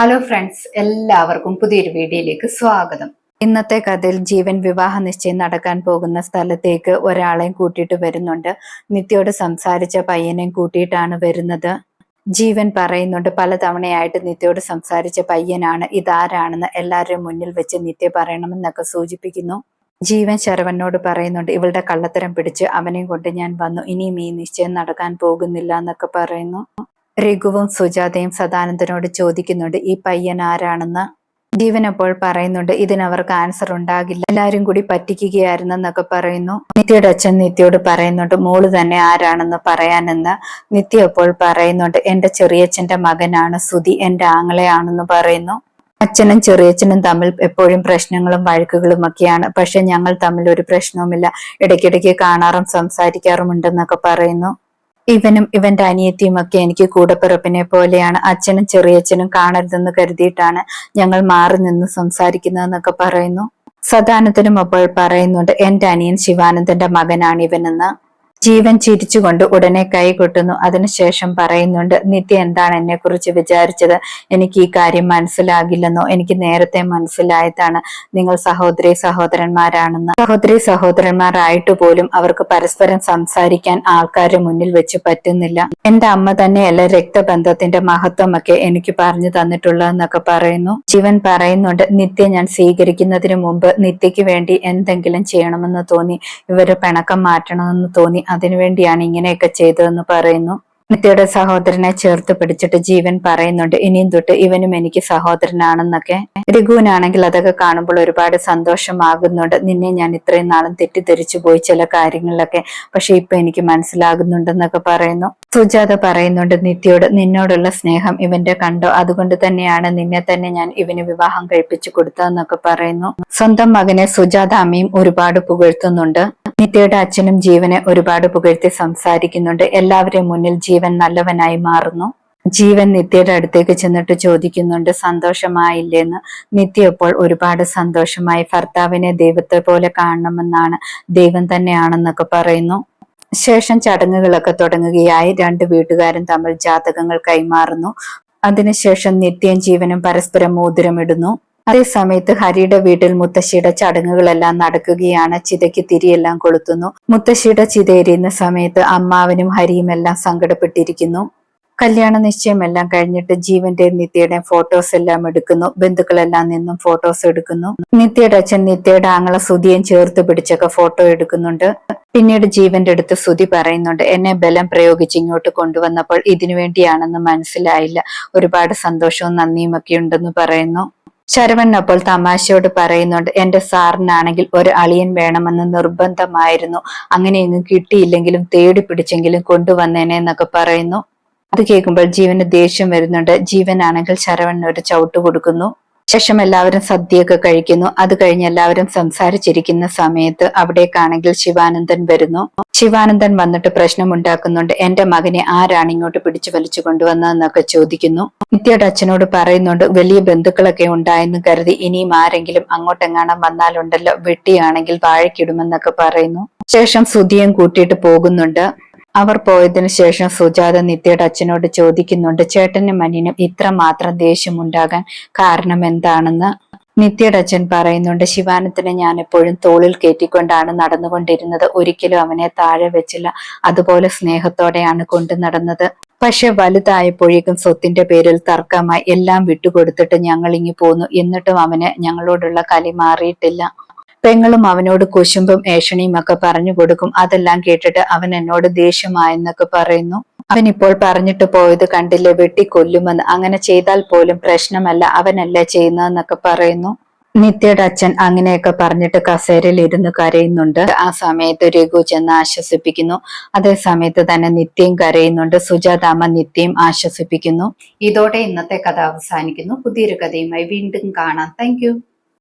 Hello friends എല്ലാവർക്കും പുതിയൊരു വീഡിയോയിലേക്ക് സ്വാഗതം. ഇന്നത്തെ കഥയിൽ ജീവൻ വിവാഹ നിശ്ചയം നടക്കാൻ പോകുന്ന സ്ഥലത്തേക്ക് ഒരാളെയും കൂട്ടിയിട്ട് വരുന്നുണ്ട്. നിത്യയോട് സംസാരിച്ച പയ്യനെയും കൂട്ടിയിട്ടാണ് വരുന്നത്. ജീവൻ പറയുന്നുണ്ട് പലതവണയായിട്ട് നിത്യയോട് സംസാരിച്ച പയ്യനാണ്. ഇതാരാണെന്ന് എല്ലാവരുടെയും മുന്നിൽ വെച്ച് നിത്യ പറയണമെന്നൊക്കെ സൂചിപ്പിക്കുന്നു. ജീവൻ ശരവനോട് പറയുന്നുണ്ട് ഇവളുടെ കള്ളത്തരം പിടിച്ച് അവനെയും കൊണ്ട് ഞാൻ വന്നു. ഇനിയും ഈ നിശ്ചയം നടക്കാൻ പോകുന്നില്ല എന്നൊക്കെ പറയുന്നു. രഘുവും സുജാതയും സദാനന്ദനോട് ചോദിക്കുന്നുണ്ട് ഈ പയ്യൻ ആരാണെന്ന്? ജീവൻ അപ്പോൾ പറയുന്നുണ്ട് ഇതിനവർക്ക് ആൻസർ ഉണ്ടാകില്ല. എല്ലാരും കൂടി പറ്റിക്കുകയായിരുന്നെന്നൊക്കെ പറയുന്നു. നിത്യയുടെ അച്ഛൻ നിത്യയോട് പറയുന്നുണ്ട് മോൾ തന്നെ ആരാണെന്ന് പറയാനെന്ന്. നിത്യ അപ്പോൾ പറയുന്നുണ്ട് എന്റെ ചെറിയച്ഛന്റെ മകനാണ് സുധി എന്റെ ആങ്ങളെയാണെന്ന് പറയുന്നു. അച്ഛനും ചെറിയച്ഛനും തമ്മിൽ എപ്പോഴും പ്രശ്നങ്ങളും വഴക്കുകളും ഒക്കെയാണ്. പക്ഷെ ഞങ്ങൾ തമ്മിൽ ഒരു പ്രശ്നവുമില്ല. ഇടയ്ക്കിടയ്ക്ക് കാണാറും സംസാരിക്കാറുമുണ്ടെന്നൊക്കെ പറയുന്നു. ഇവനും ഇവന്റെ അനിയത്തിയും ഒക്കെ എനിക്ക് കൂടപ്പിറപ്പിനെ പോലെയാണ്. അച്ഛനും ചെറിയച്ഛനും കാണരുതെന്ന് കരുതിയിട്ടാണ് ഞങ്ങൾ മാറി നിന്ന് സംസാരിക്കുന്നതെന്നൊക്കെ പറയുന്നു. സദാനന്ദനും അപ്പോൾ പറയുന്നുണ്ട് എന്റെ അനിയൻ ശിവാനന്ദന്റെ മകനാണ് ഇവനെന്ന്. ജീവൻ ചിരിച്ചുകൊണ്ട് ഉടനെ കൈകൊട്ടുന്നു അതിനുശേഷം പറയുന്നുണ്ട് നിത്യ എന്താണ് എന്നെ കുറിച്ച് വിചാരിച്ചത്? എനിക്ക് ഈ കാര്യം മനസ്സിലാകില്ലെന്നോ? എനിക്ക് നേരത്തെ മനസ്സിലായതാണ്. നിങ്ങൾ സഹോദരി സഹോദരന്മാരാണെന്ന്. സഹോദരി സഹോദരന്മാരായിട്ട് പോലും അവർക്ക് പരസ്പരം സംസാരിക്കാൻ ആൾക്കാരുടെ മുന്നിൽ വെച്ച് പറ്റുന്നില്ല. എന്റെ അമ്മ തന്നെയല്ല രക്തബന്ധത്തിന്റെ മഹത്വമൊക്കെ എനിക്ക് പറഞ്ഞു തന്നിട്ടുള്ളതെന്നൊക്കെ പറയുന്നു. ജീവൻ പറയുന്നുണ്ട് നിത്യ ഞാൻ സ്വീകരിക്കുന്നതിന് മുമ്പ് നിത്യക്ക് വേണ്ടി എന്തെങ്കിലും ചെയ്യണമെന്ന് തോന്നി. ഇവരെ പിണക്കം മാറ്റണമെന്ന് തോന്നി. അതിനുവേണ്ടിയാണ് ഇങ്ങനെയൊക്കെ ചെയ്തതെന്ന് പറയുന്നു. നിത്യയുടെ സഹോദരനെ ചേർത്ത് പിടിച്ചിട്ട് ജീവൻ പറയുന്നുണ്ട് ഇനിയും തൊട്ട് ഇവനും എനിക്ക് സഹോദരനാണെന്നൊക്കെ. രഘുവിനാണെങ്കിൽ അതൊക്കെ കാണുമ്പോൾ ഒരുപാട് സന്തോഷമാകുന്നുണ്ട്. നിന്നെ ഞാൻ ഇത്രയും നാളും തെറ്റിദ്ധരിച്ചു പോയി ചില കാര്യങ്ങളിലൊക്കെ പക്ഷെ ഇപ്പൊ എനിക്ക് മനസ്സിലാകുന്നുണ്ടെന്നൊക്കെ പറയുന്നു. സുജാത പറയുന്നുണ്ട് നിത്യയോട് നിന്നോടുള്ള സ്നേഹം ഇവന്റെ കണ്ടോ? അതുകൊണ്ട് തന്നെയാണ് നിന്നെ തന്നെ ഞാൻ ഇവന് വിവാഹം കഴിപ്പിച്ചു കൊടുത്തതെന്നൊക്കെ പറയുന്നു. സ്വന്തം മകനെ സുജാത അമ്മയും ഒരുപാട് പുകഴ്ത്തുന്നുണ്ട്. നിത്യയുടെ അച്ഛനും ജീവനെ ഒരുപാട് പുകഴ്ത്തി സംസാരിക്കുന്നുണ്ട്. എല്ലാവരെയും മുന്നിൽ ജീവൻ നല്ലവനായി മാറുന്നു. ജീവൻ നിത്യയുടെ അടുത്തേക്ക് ചെന്നിട്ട് ചോദിക്കുന്നുണ്ട് സന്തോഷമായില്ലെന്ന്? നിത്യ ഇപ്പോൾ ഒരുപാട് സന്തോഷമായി ഭർത്താവിനെ ദൈവത്തെ പോലെ കാണണമെന്നാണ് ദൈവം തന്നെയാണെന്നൊക്കെ പറയുന്നു. ശേഷം ചടങ്ങുകളൊക്കെ തുടങ്ങുകയായി രണ്ട് വീട്ടുകാരും തമ്മിൽ ജാതകങ്ങൾ കൈമാറുന്നു. അതിനുശേഷം നിത്യയും ജീവനും പരസ്പരം മോതിരമിടുന്നു. അതേ സമയത്ത് ഹരിയുടെ വീട്ടിൽ മുത്തശ്ശിയുടെ ചടങ്ങുകളെല്ലാം നടക്കുകയാണ്. ചിതയ്ക്ക് തിരിയെല്ലാം കൊളുത്തുന്നു. മുത്തശ്ശിയുടെ ചിതയെരിയുന്ന സമയത്ത് അമ്മാവനും ഹരിയും എല്ലാം സങ്കടപ്പെട്ടിരിക്കുന്നു. കല്യാണ നിശ്ചയമെല്ലാം കഴിഞ്ഞിട്ട് ജീവന്റെ നിത്യയുടെ ഫോട്ടോസ് എല്ലാം എടുക്കുന്നു. ബന്ധുക്കളെല്ലാം നിന്നും ഫോട്ടോസ് എടുക്കുന്നു. നിത്യയുടെ അച്ഛൻ നിത്യയുടെ ആങ്ങള സുതിയും ചേർത്ത് പിടിച്ചൊക്കെ ഫോട്ടോ എടുക്കുന്നുണ്ട്. പിന്നീട് ജീവന്റെ അടുത്ത് സുതി പറയുന്നുണ്ട് എന്നെ ബലം പ്രയോഗിച്ച് ഇങ്ങോട്ട് കൊണ്ടുവന്നപ്പോൾ ഇതിനു വേണ്ടിയാണെന്ന് മനസ്സിലായില്ല. ഒരുപാട് സന്തോഷവും നന്ദിയും ഒക്കെ ഉണ്ടെന്ന് പറയുന്നു. ശരവൺ അപ്പോൾ തമാശയോട് പറയുന്നുണ്ട് എന്റെ സാറിനാണെങ്കിൽ ഒരു അളിയൻ വേണമെന്ന് നിർബന്ധമായിരുന്നു. അങ്ങനെയൊന്നും കിട്ടിയില്ലെങ്കിലും തേടി പിടിച്ചെങ്കിലും കൊണ്ടുവന്നേനെ എന്നൊക്കെ പറയുന്നു. അത് കേൾക്കുമ്പോൾ ജീവന് ദേഷ്യം വരുന്നുണ്ട്. ജീവനാണെങ്കിൽ ശരവണിന് ഒരു ചവിട്ട് കൊടുക്കുന്നു. ശേഷം എല്ലാവരും സദ്യയൊക്കെ കഴിക്കുന്നു. അത് കഴിഞ്ഞ് എല്ലാവരും സംസാരിച്ചിരിക്കുന്ന സമയത്ത് അവിടേക്കാണെങ്കിൽ ശിവാനന്ദൻ വരുന്നു. ശിവാനന്ദൻ വന്നിട്ട് പ്രശ്നമുണ്ടാക്കുന്നുണ്ട്. എന്റെ മകനെ ആരാണ് ഇങ്ങോട്ട് പിടിച്ചു വലിച്ചു കൊണ്ടുവന്നതെന്നൊക്കെ ചോദിക്കുന്നു. നിത്യയുടെ അച്ഛനോട് പറയുന്നുണ്ട് വലിയ ബന്ധുക്കളൊക്കെ ഉണ്ടായെന്ന് കരുതി ഇനിയും ആരെങ്കിലും അങ്ങോട്ടെങ്ങാണം വന്നാലുണ്ടല്ലോ വെട്ടിയാണെങ്കിൽ വാഴക്കിടുമെന്നൊക്കെ പറയുന്നു. ശേഷം സുധിയും കൂട്ടിയിട്ട് പോകുന്നുണ്ട്. അവർ പോയതിനു ശേഷം സുജാത നിത്യയുടെ അച്ഛനോട് ചോദിക്കുന്നുണ്ട് ചേട്ടനും മാത്രം ദേഷ്യമുണ്ടാകാൻ കാരണം എന്താണെന്ന്? നിത്യയുടെ അച്ഛൻ പറയുന്നുണ്ട് ശിവാനത്തിനെ ഞാൻ എപ്പോഴും തോളിൽ കയറ്റിക്കൊണ്ടാണ് നടന്നുകൊണ്ടിരുന്നത്. ഒരിക്കലും അവനെ താഴെ വെച്ചില്ല. അതുപോലെ സ്നേഹത്തോടെയാണ് കൊണ്ടു നടന്നത്. പക്ഷെ വലുതായപ്പോഴേക്കും സ്വത്തിന്റെ പേരിൽ തർക്കമായി എല്ലാം വിട്ടുകൊടുത്തിട്ട് ഞങ്ങൾ ഇങ്ങി പോന്നു. എന്നിട്ടും അവന് ഞങ്ങളോടുള്ള കലി മാറിയിട്ടില്ല. പെങ്ങളും അവനോട് കുശുമ്പും ഏഷണിയും ഒക്കെ പറഞ്ഞു കൊടുക്കും. അതെല്ലാം കേട്ടിട്ട് അവൻ എന്നോട് ദേഷ്യമായെന്നൊക്കെ പറയുന്നു. അവൻ ഇപ്പോൾ പറഞ്ഞിട്ട് പോയത് കണ്ടില്ലേ വെട്ടിക്കൊല്ലുമെന്ന്. അങ്ങനെ ചെയ്താൽ പോലും പ്രശ്നമല്ല. അവനല്ലേ ചെയ്യുന്നതെന്നൊക്കെ പറയുന്നു. നിത്യയുടെ അച്ഛൻ അങ്ങനെയൊക്കെ പറഞ്ഞിട്ട് കസേരയിൽ ഇരുന്ന് കരയുന്നുണ്ട്. ആ സമയത്ത് രഘു ചെന്ന് ആശ്വസിപ്പിക്കുന്നു. അതേ സമയത്ത് തന്നെ നിത്യം കരയുന്നുണ്ട്. സുജാതാമ നിത്യം ആശ്വസിപ്പിക്കുന്നു. ഇതോടെ ഇന്നത്തെ കഥ അവസാനിക്കുന്നു. പുതിയൊരു കഥയുമായി വീണ്ടും കാണാം. താങ്ക്